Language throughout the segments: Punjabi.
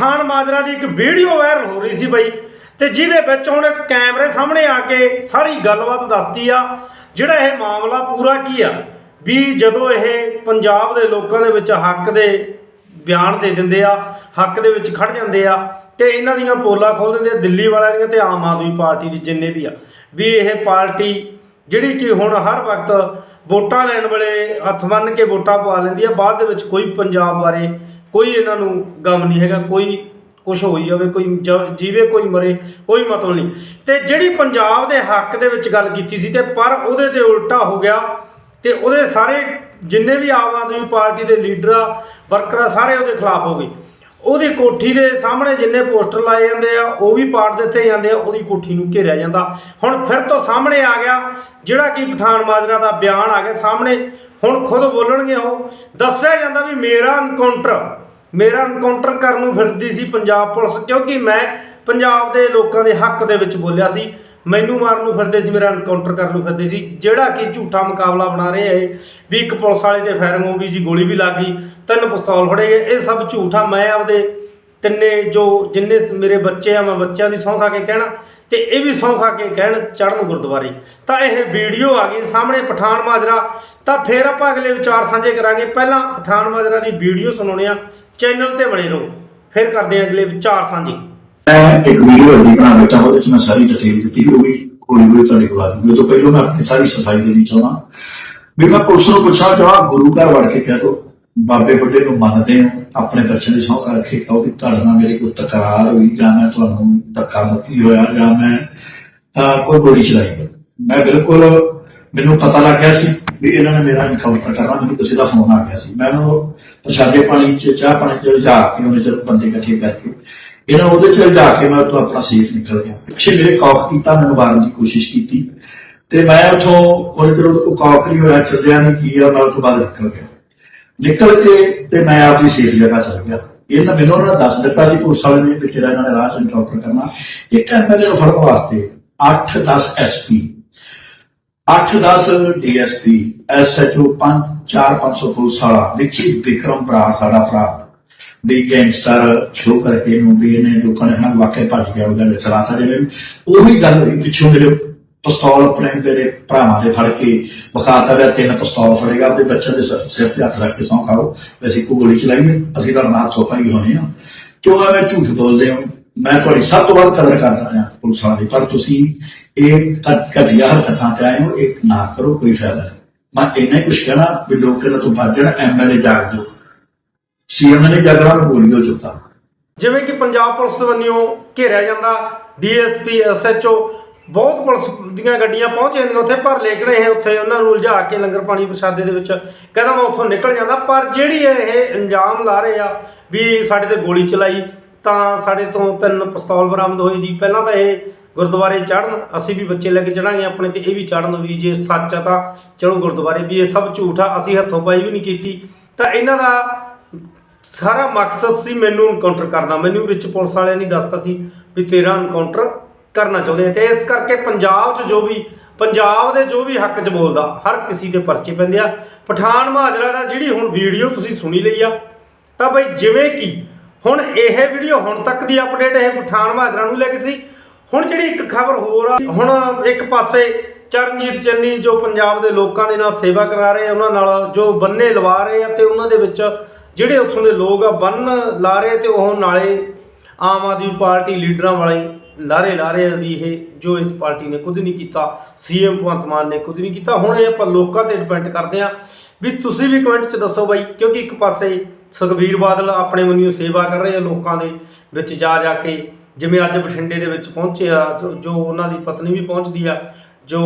ਪਠਾਨ ਮਾਜਰਾ ਦੀ ਇੱਕ ਵੀਡੀਓ ਵਾਇਰਲ ਹੋ ਰਹੀ ਸੀ ਬਈ, ਤੇ ਜਿਹਦੇ ਵਿੱਚ ਹੁਣ ਕੈਮਰੇ ਸਾਹਮਣੇ ਆ ਕੇ ਸਾਰੀ ਗੱਲਬਾਤ ਦੱਸਦੀ ਆ, ਜਿਹੜਾ ਇਹ ਮਾਮਲਾ ਪੂਰਾ ਕੀ ਆ? ਵੀ ਜਦੋਂ ਇਹ ਪੰਜਾਬ ਦੇ ਲੋਕਾਂ ਦੇ ਵਿੱਚ ਹੱਕ ਦੇ ਬਿਆਨ ਦੇ ਦਿੰਦੇ ਆ, ਹੱਕ ਦੇ ਵਿੱਚ ਖੜ ਜਾਂਦੇ ਆ, ਤੇ ਇਹਨਾਂ ਦੀਆਂ ਪੋਲਾਂ ਖੋਲ ਦਿੰਦੇ ਆ, ਦਿੱਲੀ ਵਾਲਿਆਂ ਦੀਆਂ ਤੇ ਆਮ ਆਦਮੀ ਪਾਰਟੀ ਦੀ ਜਿੰਨੇ ਵੀ ਆ, ਵੀ ਇਹ ਪਾਰਟੀ ਜਿਹੜੀ ਕਿ ਹੁਣ ਹਰ ਵਕਤ ਵੋਟਾਂ ਲੈਣ ਵੇਲੇ ਹੱਥ ਬੰਨ੍ਹ ਕੇ ਵੋਟਾਂ ਪਾ ਲੈਂਦੀ ਆ, ਬਾਅਦ ਦੇ ਵਿੱਚ ਕੋਈ ਪੰਜਾਬ ਬਾਰੇ ਕੋਈ ਇਹਨਾਂ ਨੂੰ ਗਮ ਨਹੀਂ ਹੈਗਾ, ਕੋਈ ਕੁਝ ਹੋਈ ਜਾਵੇ ਕੋਈ ਜ- ਜੀਵੇ ਕੋਈ ਮਰੇ, ਕੋਈ ਮਤਲਬ ਨਹੀਂ। ਤੇ ਜਿਹੜੀ ਪੰਜਾਬ ਦੇ ਹੱਕ ਦੇ ਵਿੱਚ ਗੱਲ ਕੀਤੀ ਸੀ ਤੇ ਪਰ ਉਹਦੇ ਤੇ ਉਲਟਾ ਹੋ ਗਿਆ ਤੇ ਉਹਦੇ ਸਾਰੇ ਜਿੰਨੇ ਵੀ ਆਮ ਆਦਮੀ ਪਾਰਟੀ ਦੇ ਲੀਡਰ ਆ, ਵਰਕਰ ਆ ਸਾਰੇ ਉਹਦੇ ਖਿਲਾਫ ਹੋ ਗਏ। ਉਹਦੀ ਕੋਠੀ ਦੇ ਸਾਹਮਣੇ ਜਿੰਨੇ ਪੋਸਟਰ ਲਾਏ ਜਾਂਦੇ ਆ, ਉਹ ਵੀ ਪਾੜ ਦਿੱਤੇ ਜਾਂਦੇ ਆ, ਉਹਦੀ ਕੋਠੀ ਨੂੰ ਘੇਰਿਆ ਜਾਂਦਾ। ਹੁਣ ਫਿਰ ਤੋਂ ਸਾਹਮਣੇ ਆ ਗਿਆ, ਜਿਹੜਾ ਕਿ ਪਠਾਨ ਮਾਜਰਾ ਦਾ ਬਿਆਨ ਆ ਗਿਆ ਸਾਹਮਣੇ। ਹੁਣ ਖੁਦ ਬੋਲਣਗੇ ਉਹ। ਦੱਸਿਆ ਜਾਂਦਾ ਵੀ ਮੇਰਾ ਐਨਕਾਊਂਟਰ ਮੇਰਾ ਐਨਕਾਊਂਟਰ ਕਰਨ ਨੂੰ ਫਿਰਦੀ ਸੀ ਪੰਜਾਬ ਪੁਲਿਸ, ਕਿਉਂਕਿ ਮੈਂ ਪੰਜਾਬ ਦੇ ਲੋਕਾਂ ਦੇ ਹੱਕ ਦੇ ਵਿੱਚ ਬੋਲਿਆ ਸੀ। ਮੈਨੂੰ ਮਾਰਨ ਨੂੰ ਫਿਰਦੇ ਸੀ, ਮੇਰਾ ਐਨਕਾਊਂਟਰ ਕਰਨ ਨੂੰ ਫਿਰਦੇ ਸੀ। ਜਿਹੜਾ ਕਿ ਝੂਠਾ ਮੁਕਾਬਲਾ ਬਣਾ ਰਹੇ ਇਹ, ਵੀ ਇੱਕ ਪੁਲਿਸ ਵਾਲੇ ਤੇ ਫਾਇਰਿੰਗ ਹੋ ਗਈ ਜੀ, ਗੋਲੀ ਵੀ ਲੱਗ ਗਈ, ਤਿੰਨ ਪਿਸਤੌਲ ਫੜੇ ਗਏ, ਇਹ ਸਭ ਝੂਠਾ, ਮੈਂ ਆਪਦੇ ਤਿੰਨੇ ਜੋ ਜਿੰਨੇ ਮੇਰੇ ਬੱਚੇ ਆ, ਮੈਂ ਬੱਚਿਆਂ ਦੀ ਸਹੁੰ ਖਾ ਕੇ ਕਹਿਣਾ, ਤੇ ਇਹ ਵੀ ਸਹੁੰ ਖਾ ਕੇ ਕਹਿਣ ਚੜਨ ਗੁਰਦੁਆਰੇ। ਤਾਂ ਇਹ ਵੀਡੀਓ ਆ ਗਈ ਸਾਹਮਣੇ ਪਠਾਨ ਮਾਜਰਾ। ਤਾਂ ਫਿਰ ਆਪਾਂ ਅਗਲੇ ਵਿਚਾਰ ਸਾਂਝੇ ਕਰਾਂਗੇ। ਪਹਿਲਾਂ ਪਠਾਨ ਮਾਜਰਾ ਦੀ ਵੀਡੀਓ ਸੁਣਾਉਣੇ ਆ ਚੈਨਲ ਤੇ ਬਣੇ ਰਹੋ। ਫਿਰ ਕਰਦੇ ਆ ਅਗਲੇ ਵਿਚਾਰ ਸਾਂਝੇ। ਮੈਂ ਇੱਕ ਵੀਡੀਓ ਅੱਡੀ ਬਣਾ ਬੈਠਾ ਉਹਦੇ ਚ ਮੈਂ ਸਾਰੀ ਡਿਟੇਲ ਦਿੱਤੀ, ਉਹ ਵੀ ਹੌਲੀ ਹੌਲੀ ਤੁਹਾਡੇ ਕੋਲ ਆ ਜੂਗੀ ਉਹ ਤੋਂ ਪਹਿਲਾਂ ਮੈਂ ਆਪਣੀ ਸਾਰੀ ਸਫ਼ਾਈ ਦੇਣੀ ਚਾਹੁੰਦਾ। ਵੀ ਮੈਂ ਪੁਲਿਸ ਨੂੰ ਪੁੱਛਣਾ ਚਾਹਾਂ ਗੁਰੂ ਘਰ ਵੜ ਕੇ ਕਹਿ ਦੋ, ਬਾਬੇ ਬੁੱਢੇ ਨੂੰ ਮੰਨਦੇ ਹੋ, ਆਪਣੇ ਬੱਚੇ ਦੀ ਸੌਂਹ ਰੱਖੇ ਕਹੋ ਵੀ ਤੁਹਾਡੇ ਨਾਲ ਮੇਰੀ ਕੋਈ ਤਕਰਾਰ ਹੋਈ ਜਾਂ ਮੈਂ ਤੁਹਾਨੂੰ ਧੱਕਾ ਮੁੱਕੀ ਹੋਇਆ ਜਾਂ ਮੈਂ ਕੋਈ ਗੋਲੀ ਚਲਾਈ ਮੈਂ ਬਿਲਕੁਲ ਮੈਨੂੰ ਪਤਾ ਲੱਗ ਗਿਆ ਸੀ ਵੀ ਇਹਨਾਂ ਨੇ ਮੇਰਾ ਇਨਕਾਊਂਟਰ ਕਰਨਾ, ਮੈਨੂੰ ਕਿਸੇ ਦਾ ਫੋਨ ਆ ਗਿਆ ਸੀ। ਮੈਂ ਉਹਨੂੰ ਪ੍ਰਸ਼ਾਦੇ ਪਾਣੀ ਚ, ਚਾਹ ਪਾਣੀ ਚ ਲਿਜਾ ਕੇ ਉਹਨੇ ਜਦ ਬੰਦੇ ਇਕੱਠੇ ਕਰਕੇ ਇਹਨਾਂ ਉਹਦੇ ਚ ਲਿਜਾ ਕੇ ਮੈਂ ਉੱਥੋਂ ਆਪਣਾ ਸੇਫ ਨਿਕਲ ਗਿਆ। ਪਿੱਛੇ ਮੇਰੇ ਕੌਕ ਕੀਤਾ, ਮੈਨੂੰ ਮਾਰਨ ਦੀ ਕੋਸ਼ਿਸ਼ ਕੀਤੀ। ਤੇ ਮੈਂ ਉੱਥੋਂ ਉਹਨੇ ਜਦੋਂ ਉਹ ਕੌਕ ਨਹੀਂ ਹੋਇਆ, ਚੱਲਿਆ ਨਹੀਂ, ਕੀ ਆ, ਮੈਂ ਉੱਥੋਂ ਬਾਹਰ ਨਿਕਲ ਗਿਆ। ਨਿਕਲ ਕੇ ਤੇ ਮੈਂ ਆਪਣੀ ਸੇਫ ਜਗ੍ਹਾ ਚਲ ਗਿਆ। ਇਹਨਾਂ ਮੈਨੂੰ ਉਹਨਾਂ ਦੱਸ ਦਿੱਤਾ ਸੀ, ਪੁਲਿਸ ਵਾਲੇ ਨੇ ਵੀ ਤੇਰਾ ਇਹਨਾਂ ਨੇ ਰਾਹ ਚ ਇਨਕਾਊਂਟਰ ਕਰਨਾ। ਇੱਕ ਐਮਐਲਏ ਨੂੰ ਫੜਨ ਵਾਸਤੇ 8-10 ਐਸਪੀ 8-10 ਡੀਐਸਪੀ ਐਸਐਚਓ 5-4-500 ਪੁਲਿਸ ਵਾਲਾ ਵਿੱਚੀ ਵਿਕਰਮ ਬਰਾੜ ਸਾਡਾ ਭਰਾ। ਵੀ ਗੈਂਗਸਟਰ ਸ਼ੋ ਕਰਕੇ ਇਹਨੂੰ ਵੀ ਇਹਨੇ ਲੋਕਾਂ ਨੇ ਹਨਾ ਵਾਕਿਆ ਭੱਜ ਗਿਆ ਉਹ ਚਲਾਤਾ ਜਿਵੇਂ ਉਹੀ ਗੱਲ ਹੋਈ ਪਿੱਛੋਂ ਮੇਰੇ ਪਿਸਤੌਲ ਆਪਣੇ ਮੇਰੇ ਭਰਾਵਾਂ ਦੇ ਫੜ ਕੇ ਵਿਖਾਤਾ ਗਿਆ ਤਿੰਨ ਪਿਸਤੌਲ ਫੜੇਗਾ ਆਪਣੇ ਬੱਚਿਆਂ ਦੇ ਸਿਰ- ਤੇ ਹੱਥ ਰੱਖ ਕੇ ਸੌਂ ਖਾਓ, ਵੀ ਅਸੀਂ ਕੋਈ ਗੋਲੀ ਚਲਾਈਏ ਅਸੀਂ ਤਾਂ ਨਾਲ ਸੋਪਾ ਹੀ ਹੋਣੇ ਆ। ਕਿਉਂ ਐਵੇਂ ਝੂਠ ਬੋਲਦੇ ਹੋ? ਮੈਂ ਤੁਹਾਡੀ ਸਭ ਤੋਂ ਵੱਧ ਕਦਰ ਕਰਦਾ ਹਾਂ ਪੁਲਿਸ ਵਾਲਿਆਂ ਦੀ, ਪਰ ਤੁਸੀਂ ਇਹ ਘਟ- ਘਟੀਆ ਹਰਕਤਾਂ ਤੇ ਆਏ ਹੋ, ਇਹ ਨਾ ਕਰੋ, ਕੋਈ ਫਾਇਦਾ ਮੈਂ ਇੰਨਾ ਹੀ ਕੁਝ ਕਹਿਣਾ ਵੀ ਲੋਕ ਇਹਨਾਂ ਤੋਂ ਬਚ ਜਾਣ ਐਮਐਲਏ ਜਾਗ ਜਾਓ। ਸੀਐਮ ਨੇ ਜਾਗਣਾ ਨੂੰ ਬੋਲਿਓ ਚੁੱਪਾ ਜਿਵੇਂ ਕਿ ਪੰਜਾਬ ਪੁਲਿਸ ਵੱਲੋਂ ਘੇਰਿਆ ਜਾਂਦਾ, ਡੀਐਸਪੀ, ਐਸਐਚਓ, ਬਹੁਤ ਪੁਲਿਸ ਦੀਆਂ ਗੱਡੀਆਂ ਪਹੁੰਚ ਜਾਂਦੀਆਂ ਉੱਥੇ, ਪਰ ਲੇਕਿਨ ਇਹ ਉੱਥੇ ਉਹਨਾਂ ਨੂੰ ਉਲਝਾ ਕੇ ਲੰਗਰ ਪਾਣੀ ਪ੍ਰਸ਼ਾਦੇ ਦੇ ਵਿੱਚ ਕਹਿੰਦਾ ਮੈਂ ਉੱਥੋਂ ਨਿਕਲ ਜਾਂਦਾ, ਪਰ ਜਿਹੜੀ ਇਹ ਇੰਜਾਮ ਲਾ ਰਹੇ ਆ ਵੀ ਸਾਡੇ ਤੇ ਗੋਲੀ ਚਲਾਈ, ਤਾਂ ਸਾਡੇ ਤੋਂ ਤਿੰਨ ਪਿਸਤੌਲ ਬਰਾਮਦ ਹੋਏ ਜੀ। ਪਹਿਲਾਂ ਤਾਂ ਇਹ ਗੁਰਦੁਆਰੇ ਚੜਨ ਅਸੀਂ ਵੀ ਬੱਚੇ ਲੈ ਕੇ ਚੜਾਂਗੇ ਆਪਣੇ ਤੇ, ਇਹ ਵੀ ਚੜਨ ਵੀ ਜੇ ਸੱਚ ਆ ਤਾਂ। ਚਲੋ ਗੁਰਦੁਆਰੇ ਵੀ ਇਹ ਸਭ ਝੂਠ ਆ, ਅਸੀਂ ਹੱਥੋਂ ਪਾਈ ਵੀ ਨਹੀਂ ਕੀਤੀ। ਤਾਂ ਇਹਨਾਂ ਦਾ ਸਾਰਾ ਮਕਸਦ ਸੀ ਮੈਨੂੰ ਇਨਕਾਊਂਟਰ ਕਰਨਾ। ਮੈਨੂੰ ਵਿੱਚ ਪੁਲਿਸ ਵਾਲਿਆਂ ਨੇ ਦੱਸਤਾ ਸੀ ਵੀ ਤੇਰਾ ਇਨਕਾਊਂਟਰ ਕਰਨਾ ਚਾਹੁੰਦੇ ਆ। ਤੇ ਇਸ ਕਰਕੇ ਪੰਜਾਬ 'ਚ ਜੋ ਵੀ ਪੰਜਾਬ ਦੇ ਜੋ ਵੀ ਹੱਕ 'ਚ ਬੋਲਦਾ, ਹਰ ਕਿਸੇ ਦੇ ਪਰਚੇ ਪੈਂਦੇ ਆ। ਪਠਾਨ ਮਹਾਜਰਾ ਦਾ ਜਿਹੜੀ ਹੁਣ ਵੀਡੀਓ ਤੁਸੀਂ ਸੁਣੀ ਲਈ ਆ, ਤਾਂ ਬਈ ਜਿਵੇਂ ਕਿ ਹੁਣ ਇਹ ਵੀਡੀਓ ਹੁਣ ਤੱਕ ਦੀ ਅਪਡੇਟ ਇਹ ਪਠਾਨ ਮਹਾਜਰਾ ਨੂੰ ਲੈ ਕੇ ਸੀ। ਹੁਣ ਜਿਹੜੀ ਇੱਕ ਖਬਰ ਹੋਰ ਆ, ਹੁਣ ਇੱਕ ਪਾਸੇ ਚਰਨਜੀਤ ਚੰਨੀ ਜੋ ਪੰਜਾਬ ਦੇ ਲੋਕਾਂ ਦੇ ਨਾਲ ਸੇਵਾ ਕਰਾ ਰਹੇ ਆ, ਉਹਨਾਂ ਨਾਲ ਜੋ ਬੰਨੇ ਲਵਾ ਰਹੇ ਆ ਤੇ ਉਹਨਾਂ ਦੇ ਵਿੱਚ ਜਿਹੜੇ ਉੱਥੋਂ ਦੇ ਲੋਕ ਆ, ਬੰਨ ਲਾ ਰਹੇ ਤੇ ਉਹ ਨਾਲੇ ਆਮ ਆਦਮੀ ਪਾਰਟੀ ਲੀਡਰਾਂ ਵਾਲੇ ਲਾਰੇ ਲਾ ਰਹੇ ਆ ਵੀ ਇਹ ਜੋ ਇਸ ਪਾਰਟੀ ਨੇ ਕੁਝ ਨਹੀਂ ਕੀਤਾ, ਸੀਐਮ ਭਗਵੰਤ ਮਾਨ ਨੇ ਕੁਝ ਨਹੀਂ ਕੀਤਾ। ਹੁਣ ਇਹ ਆਪਾਂ ਲੋਕਾਂ ਤੇ ਡਿਪੈਂਡ ਕਰਦੇ ਆ ਵੀ ਤੁਸੀਂ ਵੀ ਕਮੈਂਟ 'ਚ ਦੱਸੋ ਬਾਈ, ਕਿਉਂਕਿ ਇੱਕ ਪਾਸੇ ਸੁਖਬੀਰ ਬਾਦਲ ਆਪਣੇ ਵੱਲੋਂ ਸੇਵਾ ਕਰ ਰਹੇ ਆ ਲੋਕਾਂ ਦੇ ਵਿੱਚ ਜਾ ਜਾ ਕੇ, ਜਿਵੇਂ ਅੱਜ ਬਠਿੰਡੇ ਦੇ ਵਿੱਚ ਪਹੁੰਚੇ ਆ, ਜੋ- ਜੋ ਉਹਨਾਂ ਦੀ ਪਤਨੀ ਵੀ ਪਹੁੰਚਦੀ ਆ ਜੋ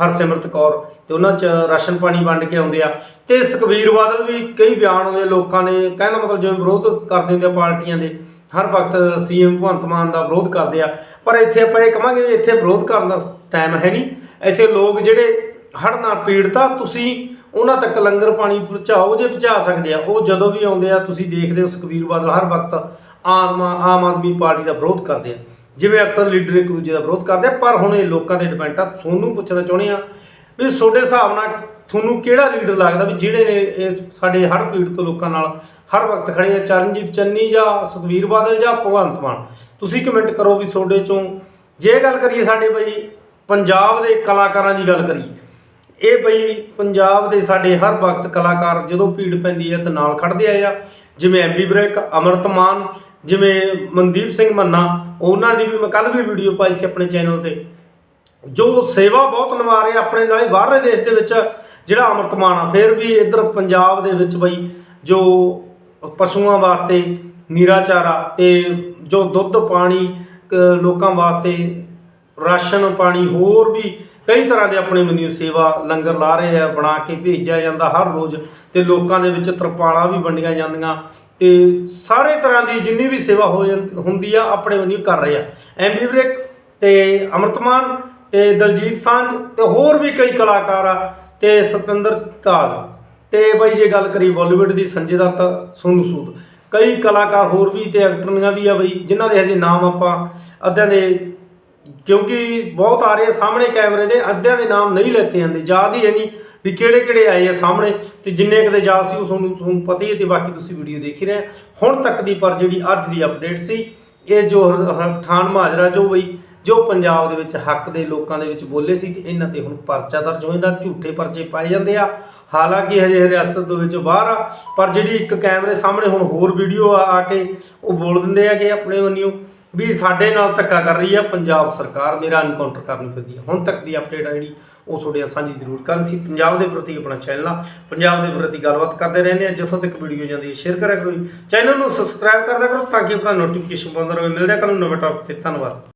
ਹਰਸਿਮਰਤ ਕੌਰ ਤੇ ਉਹਨਾਂ 'ਚ ਰਾਸ਼ਨ ਪਾਣੀ ਵੰਡ ਕੇ ਆਉਂਦੇ ਆ। ਤੇ ਸੁਖਬੀਰ ਬਾਦਲ ਵੀ ਕਈ ਬਿਆਨ ਆਉਂਦੇ ਲੋਕਾਂ ਦੇ ਕਹਿੰਦਾ ਮਤਲਬ ਜਿਵੇਂ ਵਿਰੋਧ ਕਰਦੇ ਹੁੰਦੇ ਆ ਪਾਰਟੀਆਂ ਦੇ, ਹਰ ਵਕਤ ਸੀਐਮ ਭਗਵੰਤ ਮਾਨ ਦਾ ਵਿਰੋਧ ਕਰਦੇ ਆ। ਪਰ ਇੱਥੇ ਆਪਾਂ ਇਹ ਕਹਾਂਗੇ ਵੀ ਇੱਥੇ ਵਿਰੋਧ ਕਰਨ ਦਾ ਟਾਈਮ ਹੈ ਨਹੀਂ। ਇੱਥੇ ਲੋਕ ਜਿਹੜੇ ਹੜ੍ਹ ਨਾਲ ਪੀੜਤਾ, ਤੁਸੀਂ ਉਹਨਾਂ ਤੱਕ ਲੰਗਰ ਪਾਣੀ ਪਹੁੰਚਾਓ ਜੇ ਪਹੁੰਚਾ ਸਕਦੇ ਆ, ਉਹ ਜਦੋਂ ਵੀ ਆਉਂਦੇ ਆ, ਤੁਸੀਂ ਦੇਖਦੇ ਹੋ ਸੁਖਬੀਰ ਬਾਦਲ ਹਰ ਵਕਤ ਆਮ ਆਮ ਆਦਮੀ ਪਾਰਟੀ ਦਾ ਵਿਰੋਧ ਕਰਦੇ ਆ। ਜਿਵੇਂ ਅਕਸਰ ਲੀਡਰ ਇੱਕ ਦੂਜੇ ਦਾ ਵਿਰੋਧ ਕਰਦੇ ਆ, ਪਰ ਹੁਣ ਇਹ ਲੋਕਾਂ ਤੇ ਡਿਪੈਂਡ ਆ। ਤੁਹਾਨੂੰ ਪੁੱਛਣਾ ਚਾਹੁੰਦੇ ਆ ਵੀ ਤੁਹਾਡੇ ਹਿਸਾਬ ਨਾਲ ਤੁਹਾਨੂੰ ਕਿਹੜਾ ਲੀਡਰ ਲੱਗਦਾ ਵੀ ਜਿਹੜੇ ਨੇ ਇਹ ਸਾਡੇ ਹਰ ਹੜ੍ਹ ਤੋਂ ਲੋਕਾਂ ਨਾਲ ਹਰ ਵਕਤ ਖੜੇ ਆ, ਚਰਨਜੀਤ ਚੰਨੀ ਜਾਂ ਸੁਖਬੀਰ ਬਾਦਲ ਜਾਂ ਭਗਵੰਤ ਮਾਨ? ਤੁਸੀਂ ਕਮੈਂਟ ਕਰੋ ਵੀ ਤੁਹਾਡੇ ਚੋਂ ਜੇ ਗੱਲ ਕਰੀਏ ਸਾਡੇ ਬਈ ਪੰਜਾਬ ਦੇ ਕਲਾਕਾਰਾਂ ਦੀ ਗੱਲ ਕਰੀਏ, ਇਹ ਬਈ ਪੰਜਾਬ ਦੇ ਸਾਡੇ ਹਰ ਵਕਤ ਕਲਾਕਾਰ ਜਦੋਂ ਭੀੜ ਪੈਂਦੀ ਹੈ ਤਾਂ ਨਾਲ ਖੜਦੇ ਆਏ ਆ। ਜਿਵੇਂ ਐਮਬੀ ਬ੍ਰੇਕ ਅਮਰਤ ਮਾਨ ਜਿਵੇਂ ਮਨਦੀਪ ਸਿੰਘ ਮੰਨਾ, ਉਹਨਾਂ ਦੀ ਵੀ ਮੈਂ ਕੱਲ ਵੀ ਵੀਡੀਓ ਪਾਈ ਸੀ ਆਪਣੇ ਚੈਨਲ ਤੇ। ਜੋ ਸੇਵਾ ਬਹੁਤ ਨਿਭਾ ਰਹੇ ਆ ਆਪਣੇ ਨਾਲੇ ਬਾਹਰਲੇ ਦੇਸ਼ ਦੇ ਵਿੱਚ ਜਿਹੜਾ ਅਮਰਤ ਮਾਨ ਆ, ਫਿਰ ਵੀ ਇੱਧਰ ਪੰਜਾਬ ਦੇ ਵਿੱਚ ਬਈ ਜੋ ਪਸ਼ੂਆਂ ਵਾਸਤੇ ਨੀਰਾ ਚਾਰਾ ਤੇ ਜੋ ਦੁੱਧ ਪਾਣੀ ਲੋਕਾਂ ਵਾਸਤੇ ਰਾਸ਼ਨ ਪਾਣੀ, ਹੋਰ ਵੀ ਕਈ ਤਰ੍ਹਾਂ ਦੇ ਆਪਣੇ ਮੈਨੂੰ ਸੇਵਾ ਲੰਗਰ ਲਾ ਰਹੇ ਆ, ਬਣਾ ਕੇ ਭੇਜਿਆ ਜਾਂਦਾ ਹਰ ਰੋਜ਼ ਤੇ ਲੋਕਾਂ ਦੇ ਵਿੱਚ ਤਰਪਾਲਾਂ ਵੀ ਵੰਡੀਆਂ ਜਾਂਦੀਆਂ ਤੇ ਸਾਰੇ ਤਰ੍ਹਾਂ ਦੀ ਜਿੰਨੀ ਵੀ ਸੇਵਾ ਹੋ ਜਾਂਦੀ ਹੁੰਦੀ ਆ, ਆਪਣੇ ਵੱਲੋਂ ਕਰ ਰਹੇ ਆ। ਐਮਬੀ ਬ੍ਰੇਕ ਤੇ ਅਮਰਤਮਾਨ ਤੇ ਦਲਜੀਤ ਸਾਂਝ, ਤੇ ਹੋਰ ਵੀ ਕਈ ਕਲਾਕਾਰ ਆ, ਤੇ ਸਤਿੰਦਰ ਤਾਜ ਤੇ ਬਾਈ ਜੇ ਗੱਲ ਕਰੀ ਬਾਲੀਵੁੱਡ ਦੀ ਸੰਜੇ ਦੱਤ, ਸੋਨੂ ਸੂਦ, ਕਈ ਕਲਾਕਾਰ ਹੋਰ ਵੀ ਤੇ ਐਕਟਰਾਂ ਵੀ ਆ ਬਈ, ਜਿਨ੍ਹਾਂ ਦੇ ਹਜੇ ਨਾਮ ਆਪਾਂ ਅੱਧਿਆਂ ਦੇ ਕਿਉਂਕਿ ਬਹੁਤ ਆ ਰਹੇ ਆ ਸਾਹਮਣੇ ਕੈਮਰੇ ਦੇ, ਅੱਧਿਆਂ ਦੇ ਨਾਮ ਨਹੀਂ ਲੈਤੇ ਜਾਂਦੇ, ਯਾਦ ਹੀ ਹੈ ਨਹੀਂ ਵੀ ਕਿਹੜੇ ਕਿਹੜੇ ਆਏ ਆ ਸਾਹਮਣੇ ਤੇ ਜਿੰਨੇ ਕਦੇ ਯਾਦ ਸੀ ਉਹ ਤੁਹਾਨੂੰ ਤੁਹਾਨੂੰ ਪਤਾ ਹੀ ਹੈ ਤੇ ਬਾਕੀ ਤੁਸੀਂ ਵੀਡੀਓ ਦੇਖ ਹੀ ਰਹੇ ਹੁਣ ਤੱਕ ਦੀ ਪਰ ਜਿਹੜੀ ਅੱਜ ਦੀ ਅਪਡੇਟ ਸੀ, ਇਹ ਜੋ ਹਰ- ਹਰ- ਠਾਣ ਮਾਜਰਾ ਜੋ ਬਈ, ਜੋ ਪੰਜਾਬ ਦੇ ਵਿੱਚ ਹੱਕ ਦੇ ਲੋਕਾਂ ਦੇ ਵਿੱਚ ਬੋਲੇ ਸੀ ਤੇ ਇਹਨਾਂ ਤੇ ਹੁਣ ਪਰਚਾ ਦਰਜ ਹੋ ਜਾਂਦਾ, ਝੂਠੇ ਪਰਚੇ ਪਾਏ ਜਾਂਦੇ ਆ। ਹਾਲਾਂਕਿ ਹਜੇ ਰਿਆਸਤ ਦੇ ਵਿੱਚ ਬਾਹਰ ਆ, ਪਰ ਜਿਹੜੀ ਇੱਕ ਕੈਮਰੇ ਸਾਹਮਣੇ ਹੁਣ ਹੋਰ ਵੀਡੀਓ ਆ ਆ ਕੇ ਉਹ ਬੋਲ ਦਿੰਦੇ ਆ ਕਿ ਆਪਣੇ ਵੱਲੋਂ। ਵੀ ਸਾਡੇ ਨਾਲ ਧੱਕਾ ਕਰ ਰਹੀ ਹੈ ਪੰਜਾਬ ਸਰਕਾਰ ਮੇਰਾ ਐਨਕਾਊਂਟਰ ਕਰਨੀ ਪੈਂਦੀ ਹੈ ਹੁਣ ਤੱਕ ਦੀ ਅਪਡੇਟ ਆ ਜਿਹੜੀ, ਉਹ ਤੁਹਾਡੇ ਨਾਲ ਸਾਂਝੀ ਜ਼ਰੂਰ ਕਰਨ ਸੀ। ਪੰਜਾਬ ਦੇ ਪ੍ਰਤੀ ਆਪਣਾ ਚੈਨਲ ਆ। ਪੰਜਾਬ ਦੇ ਪ੍ਰਤੀ ਗੱਲਬਾਤ ਕਰਦੇ ਰਹਿੰਦੇ ਆ। ਜਿੱਥੋਂ ਤੱਕ ਵੀਡੀਓ ਜਾਂਦੀ ਹੈ ਸ਼ੇਅਰ ਕਰਿਆ ਕਰੋ ਚੈਨਲ ਨੂੰ ਸਬਸਕ੍ਰਾਈਬ ਕਰਦਾ ਕਰੋ ਤਾਂ ਕਿ ਆਪਣਾ ਨੋਟੀਫਿਕੇਸ਼ਨ ਪਾਉਂਦਾ ਰਹੇ। ਮਿਲਦੇ ਆ ਕੱਲ ਨੂੰ ਨਵੇਂ ਟੌਪਿਕ ਤੇ। ਧੰਨਵਾਦ।